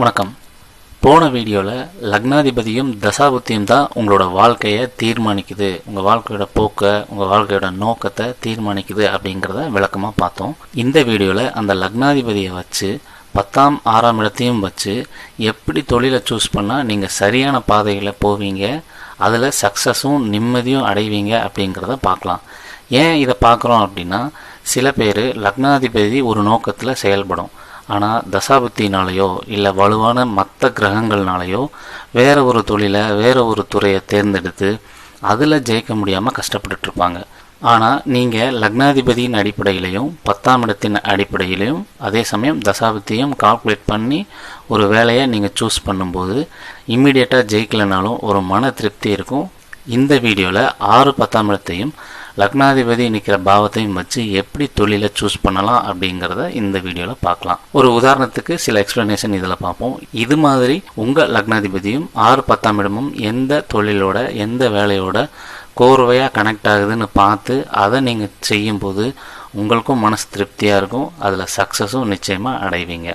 வணக்கம். போன வீடியோவில் லக்னாதிபதியும் தசாபுத்தியும் தான் உங்களோட வாழ்க்கையை தீர்மானிக்குது. உங்கள் வாழ்க்கையோட போக்கை உங்கள் வாழ்க்கையோட நோக்கத்தை தீர்மானிக்குது அப்படிங்கிறத விளக்கமாக பார்த்தோம். இந்த வீடியோவில் அந்த லக்னாதிபதியை வச்சு பத்தாம் ஆறாம் இடத்தையும் வச்சு எப்படி தொழிலை சூஸ் பண்ணால் நீங்கள் சரியான பாதையில் போவீங்க அதில் சக்ஸஸும் நிம்மதியும் அடைவீங்க அப்படிங்கிறத பார்க்கலாம். ஏன் இதை பார்க்குறோம் அப்படின்னா சில பேர் லக்னாதிபதி ஒரு நோக்கத்தில் செயல்படும். ஆனால் தசாபுத்தினாலேயோ இல்லை வலுவான மற்ற கிரகங்கள்னாலேயோ வேற ஒரு தொழிலை வேறு ஒரு துறையை தேர்ந்தெடுத்து அதில் ஜெயிக்க முடியாமல் கஷ்டப்பட்டுட்ருப்பாங்க. ஆனால் நீங்கள் லக்னாதிபதியின் அடிப்படையிலையும் பத்தாம் இடத்தின் அடிப்படையிலையும் அதே சமயம் தசாபத்தியும் கால்குலேட் பண்ணி ஒரு வேலையை நீங்கள் சூஸ் பண்ணும்போது இம்மிடியேட்டாக ஜெயிக்கலைனாலும் ஒரு மன திருப்தி இருக்கும். இந்த வீடியோவில் ஆறு பத்தாம் இடத்தையும் லக்னாதிபதி நிற்கிற பாவத்தையும் வச்சு எப்படி தொழிலை சூஸ் பண்ணலாம் அப்படிங்கிறத இந்த வீடியோவில் பார்க்கலாம். ஒரு உதாரணத்துக்கு சில எக்ஸ்ப்ளனேஷன் இதில் பார்ப்போம். இது மாதிரி உங்கள் லக்னாதிபதியும் ஆறு பத்தாம் இடமும் எந்த தொழிலோட எந்த வேலையோட கோர்வையாக கனெக்ட் ஆகுதுன்னு பார்த்து அதை நீங்கள் செய்யும்போது உங்களுக்கும் மனசு திருப்தியாக இருக்கும். அதில் சக்ஸஸும் நிச்சயமாக அடைவீங்க.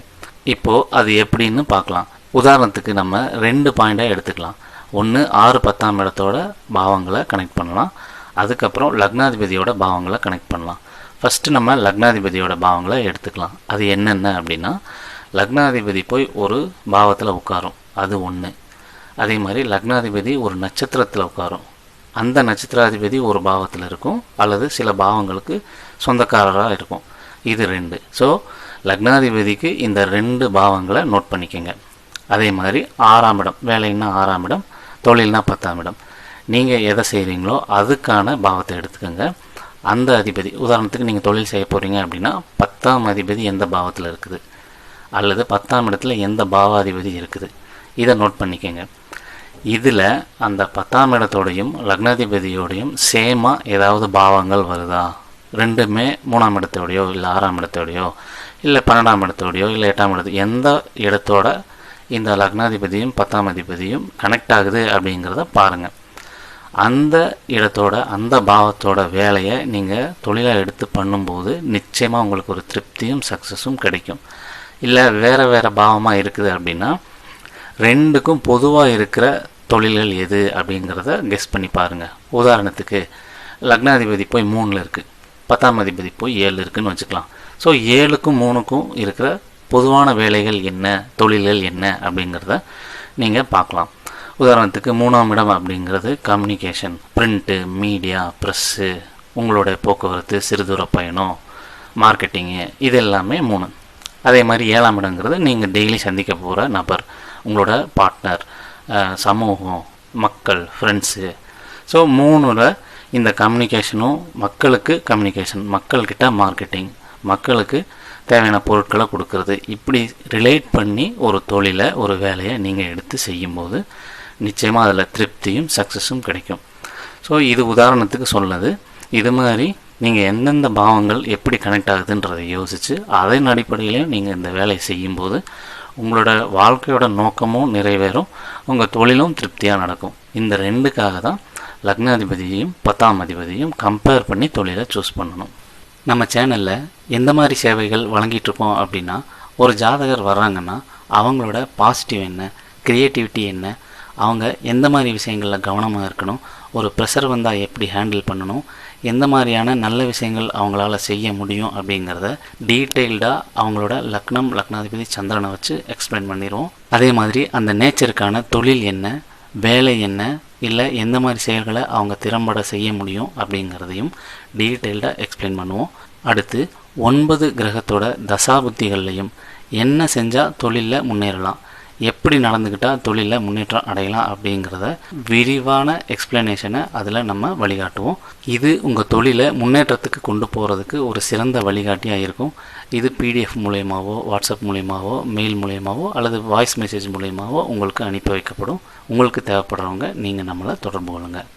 இப்போது அது எப்படின்னு பார்க்கலாம். உதாரணத்துக்கு நம்ம ரெண்டு பாயிண்டாக எடுத்துக்கலாம். ஒன்று ஆறு பத்தாம் இடத்தோட பாவங்களை கனெக்ட் பண்ணலாம். அதுக்கப்புறம் லக்னாதிபதியோட பாவங்களை கனெக்ட் பண்ணலாம். ஃபஸ்ட்டு நம்ம லக்னாதிபதியோட பாவங்களை எடுத்துக்கலாம். அது என்னென்ன அப்படின்னா லக்னாதிபதி போய் ஒரு பாவத்தில் உட்காரும். அது ஒன்று அதே மாதிரி லக்னாதிபதி ஒரு நட்சத்திரத்தில் உட்காரும். அந்த நட்சத்திராதிபதி ஒரு பாவத்தில் இருக்கும் அல்லது சில பாவங்களுக்கு சொந்தக்காரராக இருக்கும். இது ரெண்டு. ஸோ லக்னாதிபதிக்கு இந்த ரெண்டு பாவங்களை நோட் பண்ணிக்கோங்க. அதே மாதிரி ஆறாம் இடம். வேலைன்னா ஆறாம் இடம் தொழில்னா பத்தாம் இடம். நீங்கள் எதை செய்கிறீங்களோ அதுக்கான பாவத்தை எடுத்துக்கோங்க. அந்த அதிபதி உதாரணத்துக்கு நீங்கள் தொழில் செய்ய போகிறீங்க அப்படின்னா பத்தாம் அதிபதி எந்த பாவத்தில் இருக்குது? அல்லது பத்தாம் இடத்துல எந்த பாவாதிபதி இருக்குது? இதை நோட் பண்ணிக்கோங்க. இதில் அந்த பத்தாம் இடத்தோடையும் லக்னாதிபதியோடையும் சேமாக ஏதாவது பாவங்கள் வருதா? ரெண்டுமே மூணாம் இடத்தோடையோ இல்லை ஆறாம் இடத்தோடையோ இல்லை பன்னெண்டாம் இடத்தோடையோ இல்லை எட்டாம் இடத்து எந்த இடத்தோட இந்த லக்னாதிபதியும் பத்தாம் அதிபதியும் கனெக்ட் ஆகுது அப்படிங்கிறத பாருங்கள் அந்த இடத்தோட அந்த பாவத்தோட வேலையை நீங்கள் தொழிலாக எடுத்து பண்ணும்போது நிச்சயமாக உங்களுக்கு ஒரு திருப்தியும் சக்ஸஸும் கிடைக்கும். இல்லை வேறு வேறு பாவமாக இருக்குது அப்படின்னா ரெண்டுக்கும் பொதுவாக இருக்கிற தொழில்கள் எது அப்படிங்கிறத கெஸ் பண்ணி பாருங்கள் உதாரணத்துக்கு லக்னாதிபதி போய் மூணில் இருக்குது பத்தாம் அதிபதி போய் ஏழு இருக்குதுன்னு வச்சுக்கலாம். ஸோ ஏழுக்கும் மூணுக்கும் இருக்கிற பொதுவான வேலைகள் என்ன தொழில்கள் என்ன அப்படிங்கிறத நீங்கள் பார்க்கலாம். உதாரணத்துக்கு மூணாம் இடம் அப்படிங்கிறது கம்யூனிகேஷன் பிரிண்ட்டு மீடியா ப்ரெஸ்ஸு உங்களுடைய போக்குவரத்து சிறுதூர பயணம் மார்க்கெட்டிங்கு இது எல்லாமே மூணு. அதே மாதிரி ஏழாம் இடங்கிறது நீங்கள் டெய்லி சந்திக்க போகிற நபர் உங்களோட பார்ட்னர் சமூகம் மக்கள் ஃப்ரெண்ட்ஸு ஸோ மூணுல இந்த கம்யூனிகேஷனும் மக்களுக்கு கம்யூனிகேஷன் மக்கள்கிட்ட மார்க்கெட்டிங் மக்களுக்கு தேவையான பொருட்களை கொடுக்கறது. இப்படி ரிலேட் பண்ணி ஒரு தொழிலை ஒரு வேலையை நீங்கள் எடுத்து செய்யும்போது நிச்சயமாக அதில் திருப்தியும் சக்ஸஸும் கிடைக்கும். ஸோ இது உதாரணத்துக்கு சொன்னது இது மாதிரி நீங்கள் எந்தெந்த பாவங்கள் எப்படி கனெக்ட் ஆகுதுன்றதை யோசித்து அதன் அடிப்படையிலையும் நீங்கள் இந்த வேலையை செய்யும்போது உங்களோட வாழ்க்கையோட நோக்கமும் நிறைவேறும் உங்கள் தொழிலும் திருப்தியாக நடக்கும். இந்த ரெண்டுக்காக தான் லக்னாதிபதியையும் பத்தாம் அதிபதியும் கம்பேர் பண்ணி தொழிலை சூஸ் பண்ணணும். நம்ம சேனலில் எந்த மாதிரி சேவைகள் வழங்கிட்டுருக்கோம் அப்படின்னா ஒரு ஜாதகர் வர்றாங்கன்னா அவங்களோட பாசிட்டிவ் என்ன க்ரியேட்டிவிட்டி என்ன அவங்க எந்த மாதிரி விஷயங்களில் கவனமாக இருக்கணும்? ஒரு ப்ரெஷர் வந்தால் எப்படி ஹேண்டில் பண்ணணும்? எந்த மாதிரியான நல்ல விஷயங்கள் அவங்களால செய்ய முடியும் அப்படிங்கிறத டீட்டெயில்டாக அவங்களோட லக்னம் லக்னாதிபதி சந்திரனை வச்சு எக்ஸ்பிளைன் பண்ணிடுவோம். அதே மாதிரி அந்த நேச்சருக்கான தொழில் என்ன? வேலை என்ன? இல்லை எந்த மாதிரி செயல்களை அவங்க திறம்பட செய்ய முடியும் அப்படிங்கிறதையும் டீட்டெயில்டாக எக்ஸ்பிளைன் பண்ணுவோம். அடுத்து ஒன்பது கிரகத்தோட தசாபுத்திகள்லையும் என்ன செஞ்சால் தொழிலில் முன்னேறலாம்? எப்படி நடந்துக்கிட்டால் தொழிலில் முன்னேற்றம் அடையலாம் அப்படிங்கிறத விரிவான எக்ஸ்பிளனேஷனை அதில் நம்ம வழிகாட்டுவோம். இது உங்கள் தொழிலை முன்னேற்றத்துக்கு கொண்டு போகிறதுக்கு ஒரு சிறந்த வழிகாட்டியாக இருக்கும். இது பிடிஎஃப் மூலயமாவோ வாட்ஸ்அப் மூலயமாவோ மெயில் மூலயமாவோ அல்லது வாய்ஸ் மெசேஜ் மூலயமாவோ உங்களுக்கு அனுப்பி வைக்கப்படும். உங்களுக்கு தேவைப்படுறவங்க நீங்கள் நம்மளை தொடர்பு கொள்ளுங்கள்